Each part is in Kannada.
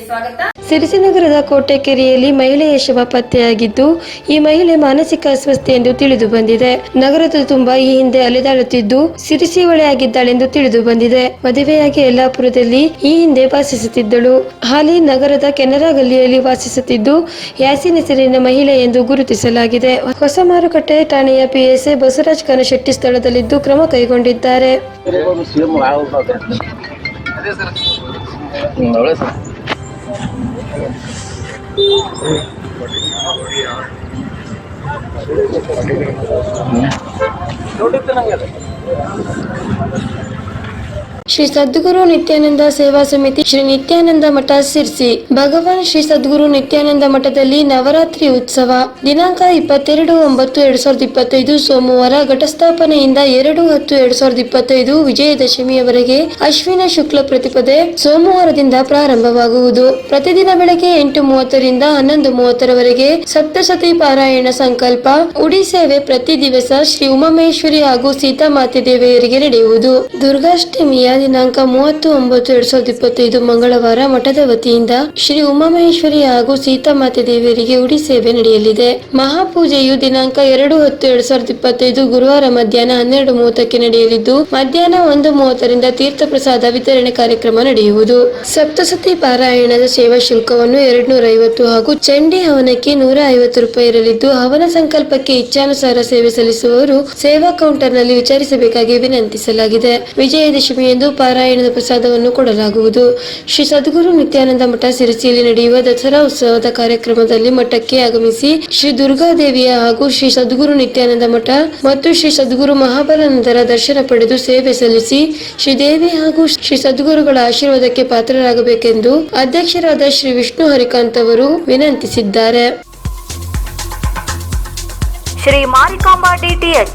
ಸ್ವಾಗತ. ಸಿರಿಸಿನಗರದ ಕೋಟೆಕೆರೆಯಲ್ಲಿ ಮಹಿಳೆಯ ಶವ ಪತ್ತೆಯಾಗಿದ್ದು ಈ ಮಹಿಳೆ ಮಾನಸಿಕ ಅಸ್ವಸ್ಥೆ ಎಂದು ತಿಳಿದು ಬಂದಿದೆ. ನಗರದ ತುಂಬಾ ಈ ಹಿಂದೆ ಅಲೆದಾಡುತ್ತಿದ್ದು ಸಿರಿಸಿ ಆಗಿದ್ದಾಳೆಂದು ತಿಳಿದು ಬಂದಿದೆ. ಮದುವೆಯಾಗಿ ಯಲ್ಲಾಪುರದಲ್ಲಿ ಈ ಹಿಂದೆ ವಾಸಿಸುತ್ತಿದ್ದಳು. ಹಾಲಿ ನಗರದ ಕೆನರಾ ಗಲ್ಲಿಯಲ್ಲಿ ವಾಸಿಸುತ್ತಿದ್ದು ಯಾಸಿನ್ ಹೆಸರಿನ ಮಹಿಳೆ ಎಂದು ಗುರುತಿಸಲಾಗಿದೆ. ಹೊಸ ಮಾರುಕಟ್ಟೆ ಠಾಣೆಯ ಪಿಎಸ್ಎ ಬಸವರಾಜ್ ಕನಶೆಟ್ಟಿ ಸ್ಥಳದಲ್ಲಿದ್ದು ಕ್ರಮ ಕೈಗೊಂಡಿದ್ದಾರೆ. ಒಳ್ಳೆ ಸರ್ ಶ್ರೀ ಸದ್ಗುರು ನಿತ್ಯಾನಂದ ಸೇವಾ ಸಮಿತಿ ಶ್ರೀ ನಿತ್ಯಾನಂದ ಮಠ ಸಿರ್ಸಿ. ಭಗವಾನ್ ಶ್ರೀ ಸದ್ಗುರು ನಿತ್ಯಾನಂದ ಮಠದಲ್ಲಿ ನವರಾತ್ರಿ ಉತ್ಸವ. ದಿನಾಂಕ ಇಪ್ಪತ್ತೆರಡು ಒಂಬತ್ತು ಎರಡ್ ಸಾವಿರದ ಇಪ್ಪತ್ತೈದು ಸೋಮವಾರ ಘಟಸ್ಥಾಪನೆಯಿಂದ ಎರಡು ಹತ್ತು ಎರಡ್ ಸಾವಿರದ ಇಪ್ಪತ್ತೈದು ವಿಜಯದಶಮಿಯವರೆಗೆ ಅಶ್ವಿನ ಶುಕ್ಲ ಪ್ರತಿಪದೆ ಸೋಮವಾರದಿಂದ ಪ್ರಾರಂಭವಾಗುವುದು. ಪ್ರತಿದಿನ ಬೆಳಗ್ಗೆ ಎಂಟು ಮೂವತ್ತರಿಂದ ಹನ್ನೊಂದು ಮೂವತ್ತರವರೆಗೆ ಸಪ್ತಸತಿ ಪಾರಾಯಣ ಸಂಕಲ್ಪ. ಉಡಿ ಸೇವೆ ಪ್ರತಿ ದಿವಸ ಶ್ರೀ ಉಮಾಮೇಶ್ವರಿ ಹಾಗೂ ಸೀತಾಮಾತೆ ದೇವಿಯರಿಗೆ ನಡೆಯುವುದು. ದುರ್ಗಾಷ್ಟಮಿಯ ದಿನಾಂಕ ಮೂವತ್ತು ಒಂಬತ್ತು ಎರಡ್ ಸಾವಿರದ ಇಪ್ಪತ್ತೈದು ಮಂಗಳವಾರ ಮಠದ ವತಿಯಿಂದ ಶ್ರೀ ಉಮಾಮಹೇಶ್ವರಿ ಹಾಗೂ ಸೀತಾಮಾತೆ ದೇವಿಯರಿಗೆ ಉಡಿ ಸೇವೆ ನಡೆಯಲಿದೆ. ಮಹಾಪೂಜೆಯು ದಿನಾಂಕ ಎರಡು ಹತ್ತು, ಎರಡ್ ಸಾವಿರದ ಇಪ್ಪತ್ತೈದು ಗುರುವಾರ ಮಧ್ಯಾಹ್ನ ಹನ್ನೆರಡು ಮೂವತ್ತಕ್ಕೆ ನಡೆಯಲಿದ್ದು, ಮಧ್ಯಾಹ್ನ ಒಂದು ಮೂವತ್ತರಿಂದ ತೀರ್ಥ ಪ್ರಸಾದ ವಿತರಣೆ ಕಾರ್ಯಕ್ರಮ ನಡೆಯುವುದು. ಸಪ್ತಸತಿ ಪಾರಾಯಣದ ಸೇವಾ ಶುಲ್ಕವನ್ನು ಎರಡ್ ನೂರ ಐವತ್ತು ಹಾಗೂ ಚಂಡಿ ಹವನಕ್ಕೆ ನೂರ ಐವತ್ತು ರೂಪಾಯಿ ಇರಲಿದ್ದು, ಹವನ ಸಂಕಲ್ಪಕ್ಕೆ ಇಚ್ಛಾನುಸಾರ ಸೇವೆ ಸಲ್ಲಿಸುವವರು ಸೇವಾ ಕೌಂಟರ್ನಲ್ಲಿ ವಿಚಾರಿಸಬೇಕಾಗಿ ವಿನಂತಿಸಲಾಗಿದೆ. ವಿಜಯದಶಮಿಯಂದು ಪಾರಾಯಣದ ಪ್ರಸಾದವನ್ನು ಕೊಡಲಾಗುವುದು. ಶ್ರೀ ಸದ್ಗುರು ನಿತ್ಯಾನಂದ ಮಠ ಸಿರಿಸಿಯಲ್ಲಿ ನಡೆಯುವ ದಸರಾ ಉತ್ಸವದ ಕಾರ್ಯಕ್ರಮದಲ್ಲಿ ಮಠಕ್ಕೆ ಆಗಮಿಸಿ ಶ್ರೀ ದುರ್ಗಾದೇವಿಯ ಹಾಗೂ ಶ್ರೀ ಸದ್ಗುರು ನಿತ್ಯಾನಂದ ಮಠ ಮತ್ತು ಶ್ರೀ ಸದ್ಗುರು ಮಹಾಬಲಾನಂದರ ದರ್ಶನ ಪಡೆದು ಸೇವೆ ಸಲ್ಲಿಸಿ ಶ್ರೀದೇವಿ ಹಾಗೂ ಶ್ರೀ ಸದ್ಗುರುಗಳ ಆಶೀರ್ವಾದಕ್ಕೆ ಪಾತ್ರರಾಗಬೇಕೆಂದು ಅಧ್ಯಕ್ಷರಾದ ಶ್ರೀ ವಿಷ್ಣು ಹರಿಕಾಂತ್ ಅವರು ವಿನಂತಿಸಿದ್ದಾರೆ. ಶ್ರೀ ಮಾರಿಕಾಂಬಾ ಡಿಟಿಎಚ್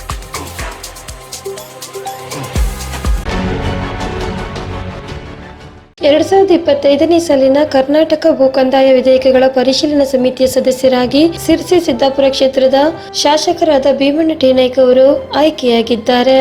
ಎರಡ್ ಸಾವಿರದ ಇಪ್ಪತ್ತೈದನೇ ಸಾಲಿನ ಕರ್ನಾಟಕ ಭೂ ಕಂದಾಯ ವಿಧೇಯಕಗಳ ಪರಿಶೀಲನಾ ಸಮಿತಿಯ ಸದಸ್ಯರಾಗಿ ಸಿರ್ಸಿ ಸಿದ್ದಾಪುರ ಕ್ಷೇತ್ರದ ಶಾಸಕರಾದ ಭೀಮಣ್ಣ ಟಿ ನಾಯ್ಕ ಅವರು ಆಯ್ಕೆಯಾಗಿದ್ದಾರೆ.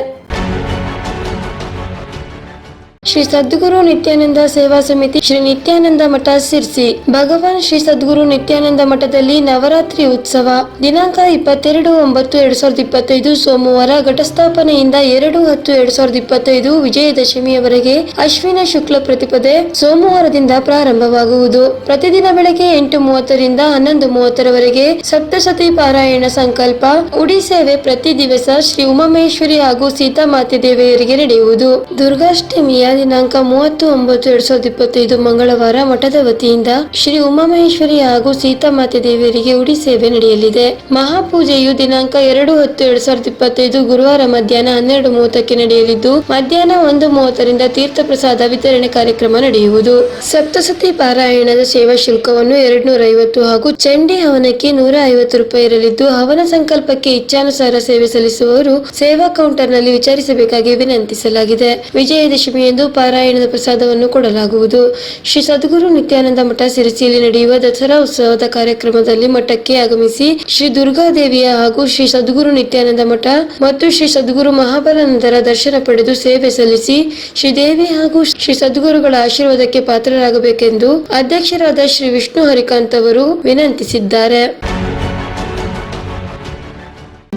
ಶ್ರೀ ಸದ್ಗುರು ನಿತ್ಯಾನಂದ ಸೇವಾ ಸಮಿತಿ ಶ್ರೀ ನಿತ್ಯಾನಂದ ಮಠ ಸಿರ್ಸಿ. ಭಗವಾನ್ ಶ್ರೀ ಸದ್ಗುರು ನಿತ್ಯಾನಂದ ಮಠದಲ್ಲಿ ನವರಾತ್ರಿ ಉತ್ಸವ. ದಿನಾಂಕ ಇಪ್ಪತ್ತೆರಡು ಒಂಬತ್ತು ಎರಡ್ ಸಾವಿರದ ಇಪ್ಪತ್ತೈದು ಸೋಮವಾರ ಘಟಸ್ಥಾಪನೆಯಿಂದ ಎರಡು ಹತ್ತು ಎರಡ್ ಸಾವಿರದ ಇಪ್ಪತ್ತೈದು ವಿಜಯದಶಮಿಯವರೆಗೆ ಅಶ್ವಿನ ಶುಕ್ಲ ಪ್ರತಿಪದೆ ಸೋಮವಾರದಿಂದ ಪ್ರಾರಂಭವಾಗುವುದು. ಪ್ರತಿದಿನ ಬೆಳಗ್ಗೆ ಎಂಟು ಮೂವತ್ತರಿಂದ ಹನ್ನೊಂದು ಮೂವತ್ತರವರೆಗೆ ಸಪ್ತಸತಿ ಪಾರಾಯಣ ಸಂಕಲ್ಪ. ಉಡಿ ಸೇವೆ ಪ್ರತಿ ದಿವಸ ಶ್ರೀ ಉಮಾಮೇಶ್ವರಿ ಹಾಗೂ ಸೀತಾಮಾತೆ ದೇವಿಯರಿಗೆ ನಡೆಯುವುದು. ದುರ್ಗಾಷ್ಟಮಿಯ ದಿನಾಂಕ ಮೂವತ್ತು ಒಂಬತ್ತು ಎರಡ್ ಸಾವಿರದ ಇಪ್ಪತ್ತೈದು ಮಂಗಳವಾರ ಮಠದ ವತಿಯಿಂದ ಶ್ರೀ ಉಮಾಮಹೇಶ್ವರಿ ಹಾಗೂ ಸೀತಾಮಾತೆ ದೇವಿಯರಿಗೆ ಉಡಿ ಸೇವೆ ನಡೆಯಲಿದೆ. ಮಹಾಪೂಜೆಯು ದಿನಾಂಕ ಎರಡು ಹತ್ತು, ಎರಡ್ ಸಾವಿರದ ಇಪ್ಪತ್ತೈದು ಗುರುವಾರ ಮಧ್ಯಾಹ್ನ ಹನ್ನೆರಡು ಮೂವತ್ತಕ್ಕೆ ನಡೆಯಲಿದ್ದು, ಮಧ್ಯಾಹ್ನ ಒಂದು ಮೂವತ್ತರಿಂದ ತೀರ್ಥ ಪ್ರಸಾದ ವಿತರಣೆ ಕಾರ್ಯಕ್ರಮ ನಡೆಯುವುದು. ಸಪ್ತಸತಿ ಪಾರಾಯಣದ ಸೇವಾ ಶುಲ್ಕವನ್ನು ಎರಡ್ ನೂರ ಐವತ್ತು ಹಾಗೂ ಚಂಡಿ ಹವನಕ್ಕೆ ನೂರ ಐವತ್ತು ರೂಪಾಯಿ ಇರಲಿದ್ದು ಹವನ ಸಂಕಲ್ಪಕ್ಕೆ ಇಚ್ಛಾನುಸಾರ ಸೇವೆ ಸಲ್ಲಿಸುವವರು ಸೇವಾ ಕೌಂಟರ್ನಲ್ಲಿ ವಿಚಾರಿಸಬೇಕಾಗಿ ವಿನಂತಿಸಲಾಗಿದೆ. ವಿಜಯದಶಮಿಯಂದು ಪಾರಾಯಣದ ಪ್ರಸಾದವನ್ನು ಕೊಡಲಾಗುವುದು. ಶ್ರೀ ಸದ್ಗುರು ನಿತ್ಯಾನಂದ ಮಠ ಸಿರಿಸಿಯಲ್ಲಿ ನಡೆಯುವ ದಸರಾ ಉತ್ಸವದ ಕಾರ್ಯಕ್ರಮದಲ್ಲಿ ಮಠಕ್ಕೆ ಆಗಮಿಸಿ ಶ್ರೀ ದುರ್ಗಾದೇವಿಯ ಹಾಗೂ ಶ್ರೀ ಸದ್ಗುರು ನಿತ್ಯಾನಂದ ಮಠ ಮತ್ತು ಶ್ರೀ ಸದ್ಗುರು ಮಹಾಬಲಾನಂದರ ದರ್ಶನ ಪಡೆದು ಸೇವೆ ಸಲ್ಲಿಸಿ ಶ್ರೀದೇವಿ ಹಾಗೂ ಶ್ರೀ ಸದ್ಗುರುಗಳ ಆಶೀರ್ವಾದಕ್ಕೆ ಪಾತ್ರರಾಗಬೇಕೆಂದು ಅಧ್ಯಕ್ಷರಾದ ಶ್ರೀ ವಿಷ್ಣು ಹರಿಕಾಂತ್ ಅವರು ವಿನಂತಿಸಿದ್ದಾರೆ.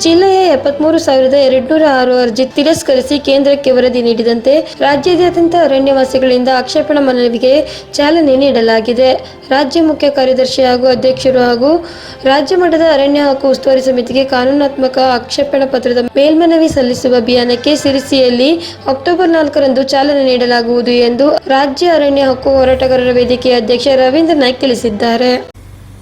ಜಿಲ್ಲೆಯ ಎಪ್ಪತ್ಮೂರು ಸಾವಿರದ ಎರಡ್ನೂರ ಆರು ಅರ್ಜಿ ತಿರಸ್ಕರಿಸಿ ಕೇಂದ್ರಕ್ಕೆ ವರದಿ ನೀಡಿದಂತೆ ರಾಜ್ಯಾದ್ಯಂತ ಅರಣ್ಯವಾಸಿಗಳಿಂದ ಆಕ್ಷೇಪಣಾ ಮನವಿಗೆ ಚಾಲನೆ ನೀಡಲಾಗಿದೆ. ರಾಜ್ಯ ಮುಖ್ಯ ಕಾರ್ಯದರ್ಶಿ ಹಾಗೂ ಅಧ್ಯಕ್ಷರು ಹಾಗೂ ರಾಜ್ಯ ಮಟ್ಟದ ಅರಣ್ಯ ಹಕ್ಕು ಉಸ್ತುವಾರಿ ಸಮಿತಿಗೆ ಕಾನೂನಾತ್ಮಕ ಆಕ್ಷೇಪಣಾ ಪತ್ರದ ಮೇಲ್ಮನವಿ ಸಲ್ಲಿಸುವ ಅಭಿಯಾನಕ್ಕೆ ಸಿರಿಸಿಯಲ್ಲಿ ಅಕ್ಟೋಬರ್ ನಾಲ್ಕರಂದು ಚಾಲನೆ ನೀಡಲಾಗುವುದು ಎಂದು ರಾಜ್ಯ ಅರಣ್ಯ ಹಕ್ಕು ಹೋರಾಟಗಾರರ ವೇದಿಕೆಯ ಅಧ್ಯಕ್ಷ ರವೀಂದ್ರ ನಾಯ್ಕ್ ತಿಳಿಸಿದ್ದಾರೆ.